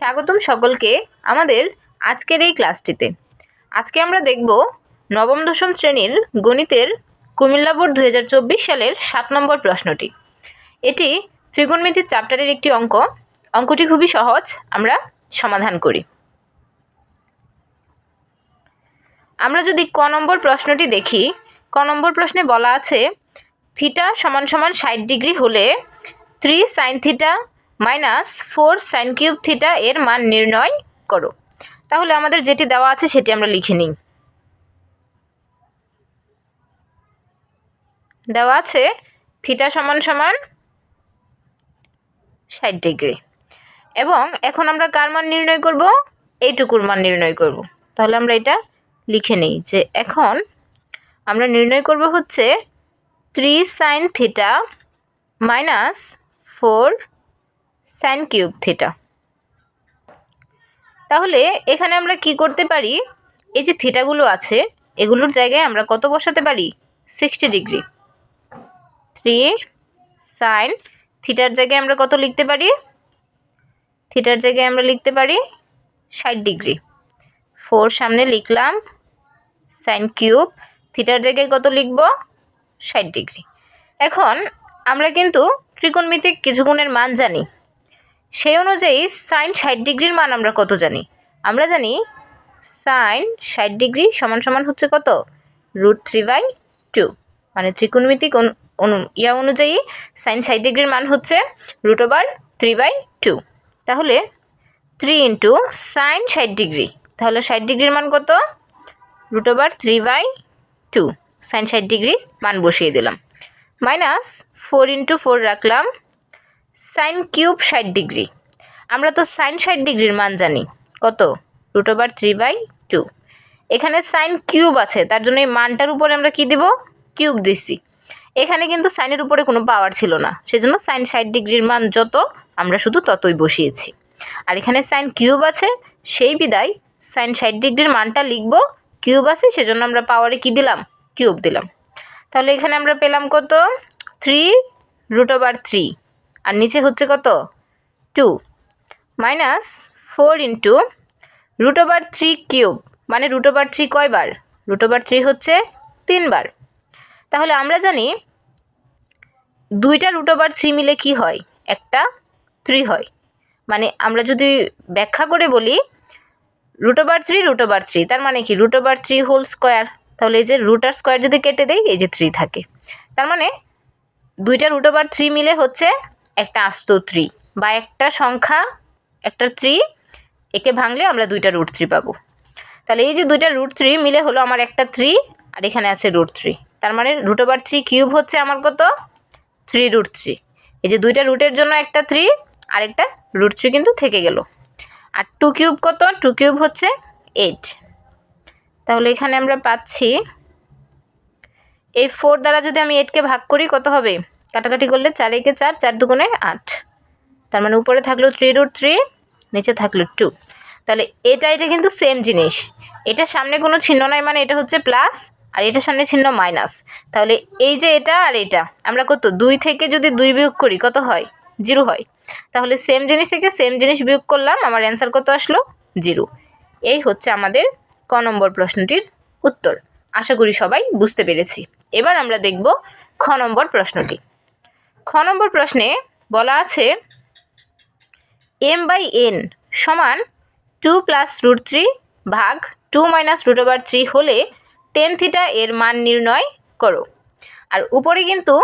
স্বাগতম সকলকে আমাদের আজকের এই ক্লাসটিতে। আজকে আমরা দেখব নবম দশম শ্রেণির গণিতের কুমিল্লা বোর্ড দু হাজার চব্বিশ সালের সাত নম্বর প্রশ্নটি। এটি ত্রিগুণমিতির চ্যাপ্টারের একটি অঙ্ক। অঙ্কটি খুবই সহজ, আমরা সমাধান করি। আমরা যদি ক নম্বর প্রশ্নটি দেখি, ক নম্বর প্রশ্নে বলা আছে, থিটা সমান সমান ষাট ডিগ্রি হলে three sine theta minus four sine cube theta এর মান নির্ণয় করো। তাহলে আমাদের যেটি দেওয়া আছে সেটি আমরা লিখে নিই। দেওয়া আছে থিটা সমান সমান ষাট ডিগ্রি। এবং এখন আমরা কার মান নির্ণয় করব? এইটুকুর মান নির্ণয় করব। তাহলে আমরা এটা লিখে নিই যে এখন আমরা নির্ণয় করব হচ্ছে three sine theta minus four sine cube theta তাহলে এখানে আমরা কি করতে পারি? এই যে থিটাগুলো আছে, এগুলোর জায়গায় আমরা কত বসাতে পারি? সিক্সটি ডিগ্রি থ্রি সাইন থিটার জায়গায় আমরা কত লিখতে পারি? থিটার জায়গায় আমরা লিখতে পারি ষাট ডিগ্রি ফোর সামনে লিখলাম সাইন কিউব থিটার জায়গায় কত লিখব? ষাট ডিগ্রি এখন আমরা কিন্তু ত্রিকোণমিতিক কিছু গুণের মান জানি। সেই অনুযায়ী সাইন ষাট ডিগ্রির মান আমরা কত জানি? আমরা জানি সাইন ষাট ডিগ্রি সমান সমান হচ্ছে কত? Root three by two. মানে ত্রিকোণমিতিক অনু- ইয়া অনুযায়ী সাইন ষাট ডিগ্রির মান হচ্ছে root over three by two. তাহলে থ্রি ইন্টু সাইন ষাট ডিগ্রি। তাহলে ষাট ডিগ্রির মান কত? Root over three by two. Sine ষাট ডিগ্রি মান বসিয়ে দিলাম। মাইনাস ফোর ইন্টু ফোর রাখলাম সাইন কিউব ষাট ডিগ্রি। আমরা তো সাইন ষাট ডিগ্রির মান জানি। কত? Root over three by two এখানে সাইন কিউব আছে, তার জন্য এই মানটার উপরে আমরা কি দিব? কিউব দিছি। এখানে কিন্তু সাইনের উপরে কোনো পাওয়ার ছিল না। সেজন্য সাইন ষাট ডিগ্রির মান যত, আমরা শুধু ততই বসিয়েছি। আর এখানে সাইন কিউব আছে, সেই বিদায় সাইন ষাট ডিগ্রির মানটা লিখব কিউব আছে, সেজন্য আমরা পাওয়ারে কি দিলাম? কিউব দিলাম। তাহলে এখানে আমরা পেলাম কত? থ্রি রুট ওভার থ্রি আর নিচে হচ্ছে কত? Two minus four into root over three cube মানে রুট ওভার থ্রি কয়বার? রুট ওভার থ্রি হচ্ছে তিনবার। তাহলে আমরা জানি দুইটা রুট ওভার থ্রি মিলে কি হয়? একটা থ্রি হয়। মানে আমরা যদি ব্যাখ্যা করে বলি root over three root over three তার মানে কি? Root over three whole square তাহলে এই যে রুট আর স্কোয়ার যদি কেটে দেই, এই যে থ্রি থাকে। তার মানে দুইটা রুট ওভার থ্রি মিলে হচ্ছে একটা আস্ত থ্রি বা একটা সংখ্যা, একটা থ্রি একে ভাঙলে আমরা দুইটা রুট থ্রি পাবো। তাহলে এই যে দুইটা রুট থ্রি মিলে হলো আমার একটা থ্রি আর এখানে আছে রুট থ্রি তার মানে রুট ওভার থ্রি কিউব হচ্ছে আমার কত? থ্রি রুট থ্রি এই যে দুইটা রুটের জন্য একটা থ্রি আর একটা রুট থ্রি কিন্তু থেকে গেল। আর টু কিউব কত? টু কিউব হচ্ছে এইট তাহলে এখানে আমরা পাচ্ছি, এই ফোর দ্বারা যদি আমি এইটকে ভাগ করি, কত হবে? কাটাকাটি করলে চার একে চার চার দুগুণে আট। তার মানে উপরে থাকল থ্রি রুট থ্রি নিচে থাকল টু তাহলে এটা এটা কিন্তু সেম জিনিস। এটার সামনে কোনো চিহ্ন নাই মানে এটা হচ্ছে প্লাস আর এটার সামনে চিহ্ন মাইনাস তাহলে এই যে এটা আর এটা, আমরা কত? দুই থেকে যদি দুই বিয়োগ করি, কত হয়? জিরো হয়। তাহলে সেম জিনিস থেকে সেম জিনিস বিয়োগ করলাম, আমার অ্যান্সার কত আসলো? জিরো। এই হচ্ছে আমাদের ক নম্বর প্রশ্নটির উত্তর। আশা করি সবাই বুঝতে পেরেছি। এবার আমরা দেখব খ নম্বর প্রশ্নটি। খ নম্বর প্রশ্নে বলা আছে এম বাই এন সমান টু প্লাস রুট থ্রি ভাগ two minus root over three হলে টেন থিটা এর মান নির্ণয় করো। আর উপরে কিন্তু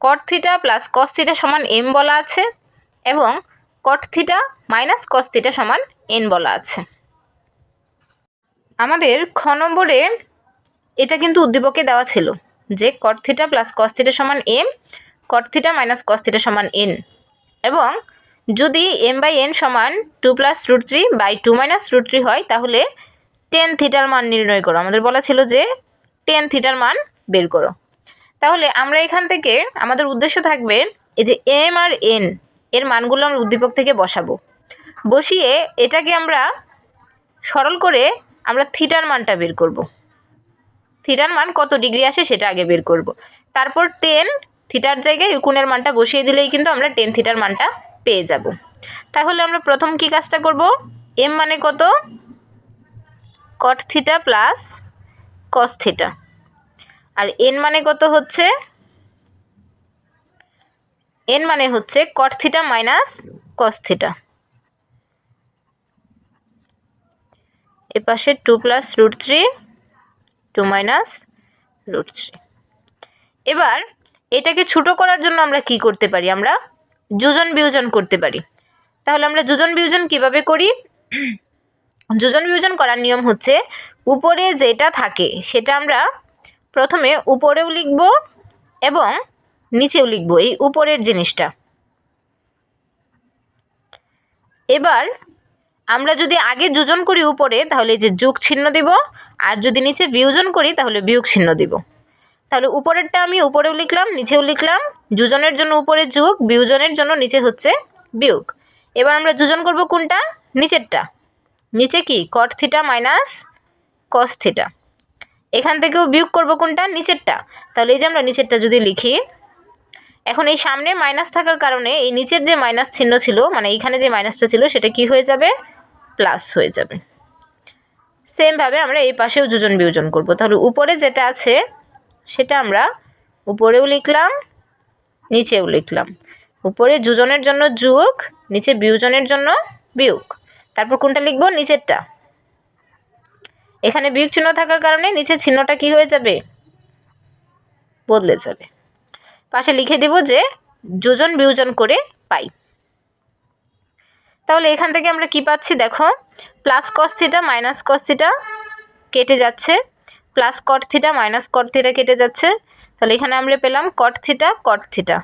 cot theta plus cos theta সমান এম বলা আছে এবং cot theta minus cos theta সমান এন বলা আছে। আমাদের খ নম্বরে এটা কিন্তু উদ্দীপকে দেওয়া ছিল। যে cot theta plus cos theta সমান M cot theta minus cos theta সমান এন এবং যদি এম বাই এন সমান two plus root three by two minus root three হয়, তাহলে টেন থিটার মান নির্ণয় করো। আমাদের বলা ছিল যে টেন থিটার মান বের করো। তাহলে আমরা এখান থেকে আমাদের উদ্দেশ্য থাকবে এই যে এম আর এন এর মানগুলো আমরা উদ্দীপক থেকে বসাবো। বসিয়ে এটাকে আমরা সরল করে আমরা থিটার মানটা বের করব। থিটার মান কত ডিগ্রি আসে সেটা আগে বের করব। তারপর টেন, থিটার জায়গায় কোণের মানটা বসিয়ে দিলেই কিন্তু আমরা টেন থিটার মানটা পেয়ে যাব। তাহলে আমরা প্রথম কি কাজটা করব? এম মানে কত? Cot theta plus cos theta আর এন মানে কত হচ্ছে? এন মানে হচ্ছে cot theta minus cos theta এপাশে two plus root three two minus root three. এবার এটাকে ছোটো করার জন্য আমরা কি করতে পারি? আমরা যোজন বিয়োজন করতে পারি। তাহলে আমরা যোজন বিয়োজন কীভাবে করি? যোজন বিয়োজন করার নিয়ম হচ্ছে উপরে যেটা থাকে সেটা আমরা প্রথমে উপরেও লিখব এবং নিচেও লিখব এই উপরের জিনিসটা। এবার আমরা যদি আগে যোজন করি উপরে, তাহলে যে যোগ চিহ্ন দিব, আর যদি নিচে বিয়োজন করি, তাহলে বিয়োগ চিহ্ন দিব। তাহলে উপরেরটা আমি উপরেও লিখলাম, নিচেও লিখলাম, যোজনের জন্য উপরে যোগ, বিয়োজনের জন্য নিচে হচ্ছে বিয়োগ। এবার আমরা যোজন করব কোনটা? নিচেরটা। নিচে কি? Cot theta minus cos theta এখান থেকেও বিয়োগ করব কোনটা? নিচেরটা। তাহলে এই যে আমরা নিচেরটা যদি লিখি, এখন এই সামনে মাইনাস থাকার কারণে এই নিচের যে মাইনাস চিহ্ন ছিল মানে এইখানে যে মাইনাসটা ছিল, সেটা কি হয়ে যাবে? প্লাস হয়ে যাবে। সেমভাবে আমরা এই পাশেও যোজন বিয়োজন করব। তাহলে উপরে যেটা আছে, সেটা আমরা উপরেও লিখলাম, নিচেও লিখলাম। উপরে যোজনের জন্য যোগ, নিচে বিয়োজনের জন্য বিয়োগ। তারপর কোনটা লিখব? নিচেরটা। এখানে বিয়োগ চিহ্ন থাকার কারণে নিচের চিহ্নটা কি হয়ে যাবে? বদলে যাবে। পাশে লিখে দেব যে যোজন বিয়োজন করে পাই। তাহলে এখান থেকে আমরা কি পাচ্ছি? দেখো plus cos theta minus cos theta কেটে যাচ্ছে। Plus cot theta minus cot theta কেটে যাচ্ছে। তাহলে এখানে আমরা পেলাম কট থিটা কট থিটা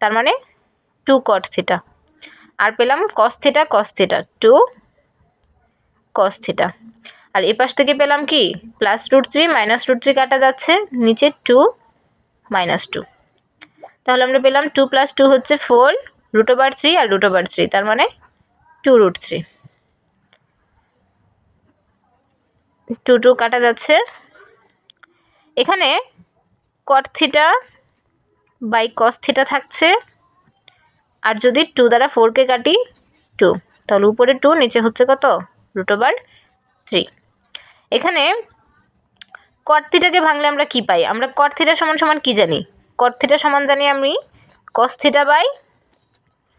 তার মানে টু কট থিটা আর পেলাম cos theta cos theta two cos theta আর এপাশ থেকে পেলাম কি? Plus root three minus root three কাটা যাচ্ছে। নিচে টু মাইনাস টু তাহলে আমরা পেলাম টু প্লাস টু হচ্ছে ফোর রুট ওভার থ্রি আর রুট ওভার থ্রি তার মানে two root three. Two two কাটা যাচ্ছে। এখানে cot theta by cos theta থাকছে। আর যদি টু দ্বারা ফোরকে কাটি টু তাহলে উপরে টু নিচে হচ্ছে কত? রুট ওভার থ্রি এখানে কট থিটাকে ভাঙলে আমরা কি পাই? আমরা কট থিটা সমান সমান কি জানি? কট থিটা সমান জানি আমি cos theta by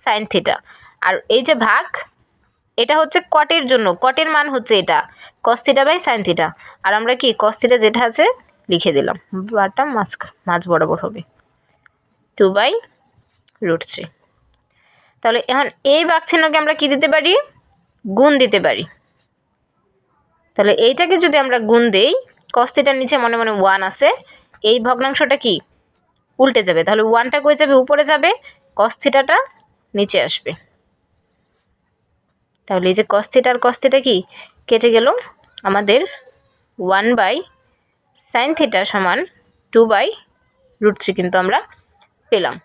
sine theta আর এই যে ভাগ এটা হচ্ছে কটের জন্য। কটের মান হচ্ছে এটা। কস্তিটা বাই সাইন আর আমরা কি? কস্তিটা যেটা আছে, লিখে দিলাম। বারটা মাছ মাছ বরাবর হবে। টু বাই রুট থ্রি তাহলে এখন এই বাঘ চিহ্নকে আমরা কি দিতে পারি? গুণ দিতে পারি। তাহলে এইটাকে যদি আমরা গুণ দেই কস্তিটার নিচে মনে মনে ওয়ান আছে, এই ভগ্নাংশটা কি? উল্টে যাবে। তাহলে ওয়ানটা কয়ে যাবে? উপরে যাবে। কস্থিটাটা নিচে আসবে। তাহলে এই যে কস্থিটা আর কস্থিটা কি? কেটে গেল আমাদের ওয়ান বাই সাইন থিটা সমান টু বাই রুট থ্রি কিন্তু আমরা পেলাম।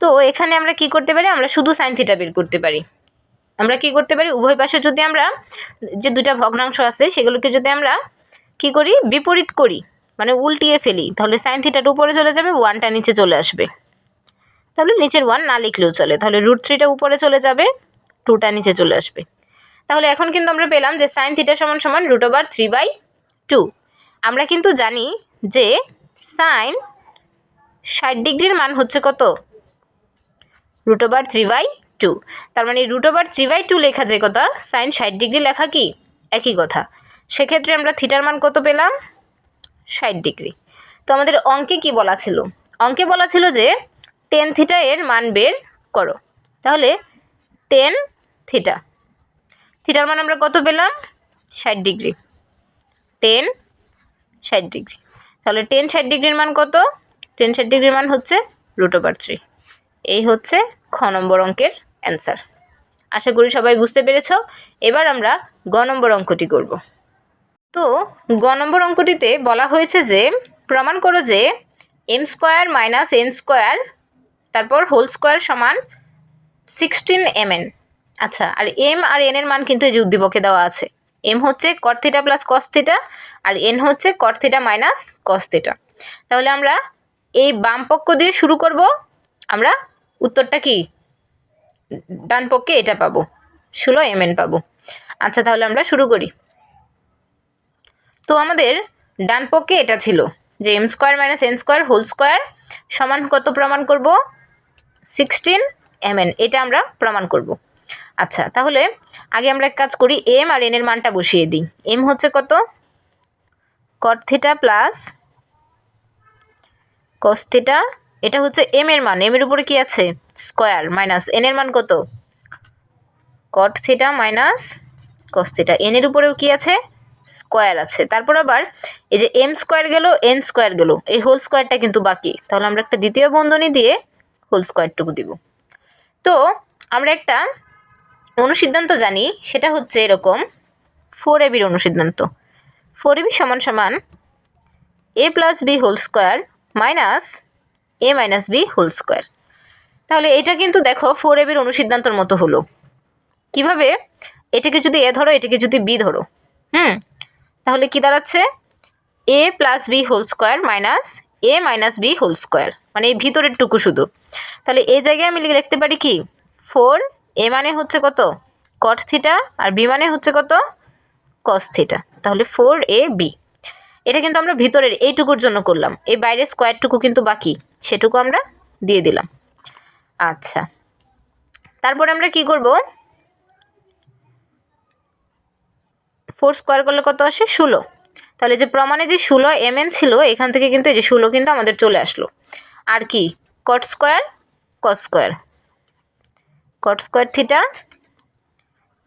তো এখানে আমরা কি করতে পারি? আমরা শুধু সাইন থিটা বের করতে পারি। আমরা কি করতে পারি? উভয় পাশে যদি আমরা যে দুটা ভগ্নাংশ আছে, সেগুলোকে যদি আমরা কি করি? বিপরীত করি মানে উল্টিয়ে ফেলি, তাহলে সাইন থিটাটা উপরে চলে যাবে ওয়ানটা নিচে চলে আসবে। তাহলে নিচের ওয়ান না লিখলেও চলে, তাহলে রুট থ্রিটা উপরে চলে যাবে। টুটা নিচে চলে আসবে। তাহলে এখন কিন্তু আমরা পেলাম যে সাইন থিটা সমান সমান root over three by two আমরা কিন্তু জানি যে সাইন ষাট ডিগ্রির মান হচ্ছে কত? Root over three by two তার মানে root over three by two লেখা যে কথা সাইন ষাট ডিগ্রি লেখা কি? একই কথা। সেক্ষেত্রে আমরা থিটার মান কত পেলাম? ষাট ডিগ্রি। তো আমাদের অঙ্কে কি বলা ছিল? অঙ্কে বলা ছিল যে টেন থিটা এর মান বের করো। তাহলে টেন থিটা থিটার মান আমরা কত পেলাম? ষাট ডিগ্রি। টেন ষাট ডিগ্রি। তাহলে টেন ষাট ডিগ্রির মান কত? টেন ষাট ডিগ্রির মান হচ্ছে রুট ওভার থ্রি এই হচ্ছে খ নম্বর অঙ্কের অ্যান্সার আশা করি সবাই বুঝতে পেরেছ। এবার আমরা গ নম্বর অঙ্কটি করব। তো গ নম্বর অঙ্কটিতে বলা হয়েছে যে, প্রমাণ করো যে M square minus N square তারপর হোল স্কোয়ার সমান সিক্সটিন এম এন আচ্ছা আর এম আর এন এর মান কিন্তু এই যে উদ্দীপকে দেওয়া আছে। এম হচ্ছে কর্থিটা প্লাস কস্থিটা আর এন হচ্ছে কর্থিটা মাইনাস কস্থিটা তাহলে আমরা এই বাম পক্ষ দিয়ে শুরু করব। আমরা উত্তরটা কি? ডান পক্ষে এটা পাবো। ষোলো এম এন পাবো। আচ্ছা তাহলে আমরা শুরু করি। তো আমাদের ডান পক্ষে এটা ছিল যে M square minus N square whole square সমান কত প্রমাণ করব? সিক্সটিন এম এন এটা আমরা প্রমাণ করব। আচ্ছা তাহলে আগে আমরা এক কাজ করি এম আর এন এর মানটা বসিয়ে দিই। এম হচ্ছে কত? Cot theta plus cos theta এটা হচ্ছে এম এর মান। এম এর উপরে কি আছে? স্কোয়ার মাইনাস এন এর মান কত? Cot theta minus cos theta N এর উপরেও কি আছে? স্কোয়ার আছে। তারপর আবার এই যে এম স্কোয়ার গেল এন স্কোয়ার গেল। এই হোল স্কোয়ারটা কিন্তু বাকি। তাহলে আমরা একটা দ্বিতীয় বন্ধনী দিয়ে হোল স্কোয়ারটুকু দিব। তো আমরা একটা অনুসিদ্ধান্ত জানি, সেটা হচ্ছে এরকম। ফোর এবির অনুসিদ্ধান্ত। ফোর এবি সমান সমান A plus B whole square minus A minus B whole square তাহলে এটা কিন্তু দেখো ফোর এবির অনুসিদ্ধান্তর মতো হলো। কীভাবে? এটাকে যদি এ ধরো, এটাকে যদি বি ধরো। হুম? তাহলে কি দাঁড়াচ্ছে? A plus B whole square minus A minus B whole square মানে এই ভিতরের টুকু শুধু। তাহলে এই জায়গায় আমি লিখে লিখতে পারি কি? ফোর এ মানে হচ্ছে কত? কট থিটা আর বি মানে হচ্ছে কত? কস থিটা তাহলে ফোর এ বি এটা কিন্তু আমরা ভিতরের এইটুকুর জন্য করলাম। এই বাইরের স্কোয়ারটুকু কিন্তু বাকি। সেটুকু আমরা দিয়ে দিলাম। আচ্ছা। তারপরে আমরা কি করব? ফোর স্কোয়ার করলে কত আসে? ষোলো। তাহলে যে প্রমাণে যে ষোলো এম ছিল, এখান থেকে কিন্তু এই যে ষোলো কিন্তু আমাদের চলে আসলো। আর কি? Cot square cos square cot square theta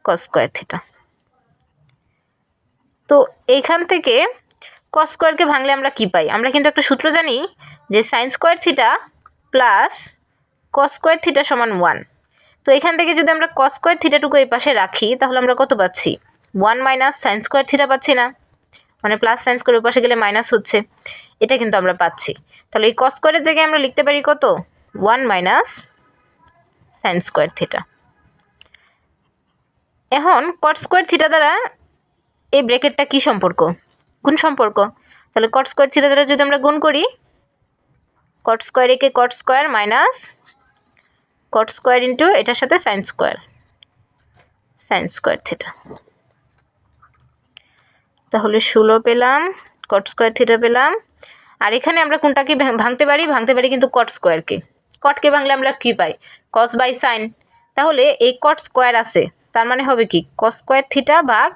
cos square theta তো এইখান থেকে কস স্কোয়ারকে ভাঙলে আমরা কি পাই? আমরা কিন্তু একটা সূত্র জানি যে sine square theta plus cos square theta সমান ওয়ান তো এখান থেকে যদি আমরা কস স্কোয়ার থিটাটুকু এই পাশে রাখি, তাহলে আমরা কত পাচ্ছি? One minus sine square theta পাচ্ছি না। মানে প্লাস সাইন স্কোয়ার ওই পাশে গেলে মাইনাস হচ্ছে। এটা কিন্তু আমরা পাচ্ছি। তাহলে এই কস স্কোয়ারের জায়গায় আমরা লিখতে পারি কত? One minus sine square theta এখন কট স্কোয়ার থিটা দ্বারা এই ব্রেকেটটা কি সম্পর্ক? কোন সম্পর্ক। তাহলে কট স্কোয়ার থিটা দ্বারা যদি আমরা গুণ করি কট স্কোয়ার একে cot square minus cot square into এটার সাথে sine square sine square theta তাহলে ষোলো পেলাম কট স্কোয়ার থিটা পেলাম। আর এখানে আমরা কোনটাকে ভাঙ- ভাঙতে পারি? ভাঙতে পারি কিন্তু কট স্কোয়ারকে কটকে ভাঙলে আমরা কী পাই? কস বাই সাইন তাহলে এই কট স্কোয়ার আছে, তার মানে হবে কি? কস স্কোয়ার থিটা ভাগ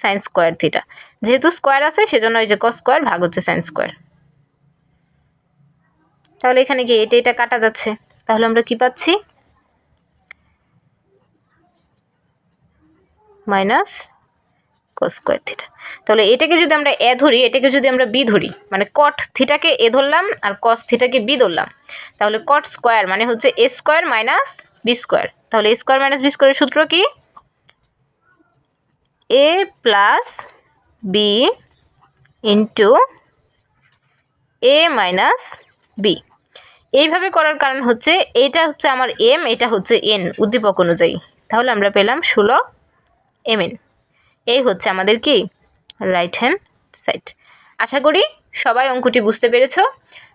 সাইন স্কোয়ার থিটা যেহেতু স্কোয়ার আছে, সেজন্য ওই যে কস স্কোয়ার ভাগ হচ্ছে সাইন স্কোয়ার তাহলে এখানে কি এটা এটা কাটা যাচ্ছে। তাহলে আমরা কি পাচ্ছি? মাইনাস কস স্কোয়ার থিটা তাহলে এটাকে যদি আমরা এ ধরি, এটাকে যদি আমরা বি ধরি মানে কট থিটাকে এ ধরলাম আর কস থিটাকে বি ধরলাম, তাহলে কট স্কোয়ার মানে হচ্ছে A square minus B square তাহলে এ স্কোয়ার মাইনাস বি স্কোয়ারের সূত্র কি? A plus B into A minus B এইভাবে করার কারণ হচ্ছে এটা হচ্ছে আমার এম এটা হচ্ছে এন উদ্দীপক অনুযায়ী। তাহলে আমরা পেলাম ষোলো এম এন এই হচ্ছে আমাদের কি? রাইট হ্যান্ড সাইড আশা করি সবাই অঙ্কটি বুঝতে পেরেছ।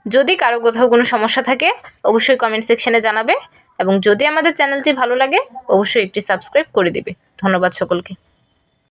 যদি কারও কোথাও কোনো সমস্যা থাকে, অবশ্যই কমেন্ট সেকশনে জানাবে। এবং যদি আমাদের চ্যানেলটি ভালো লাগে, অবশ্যই একটি সাবস্ক্রাইব করে দেবে। ধন্যবাদ সকলকে।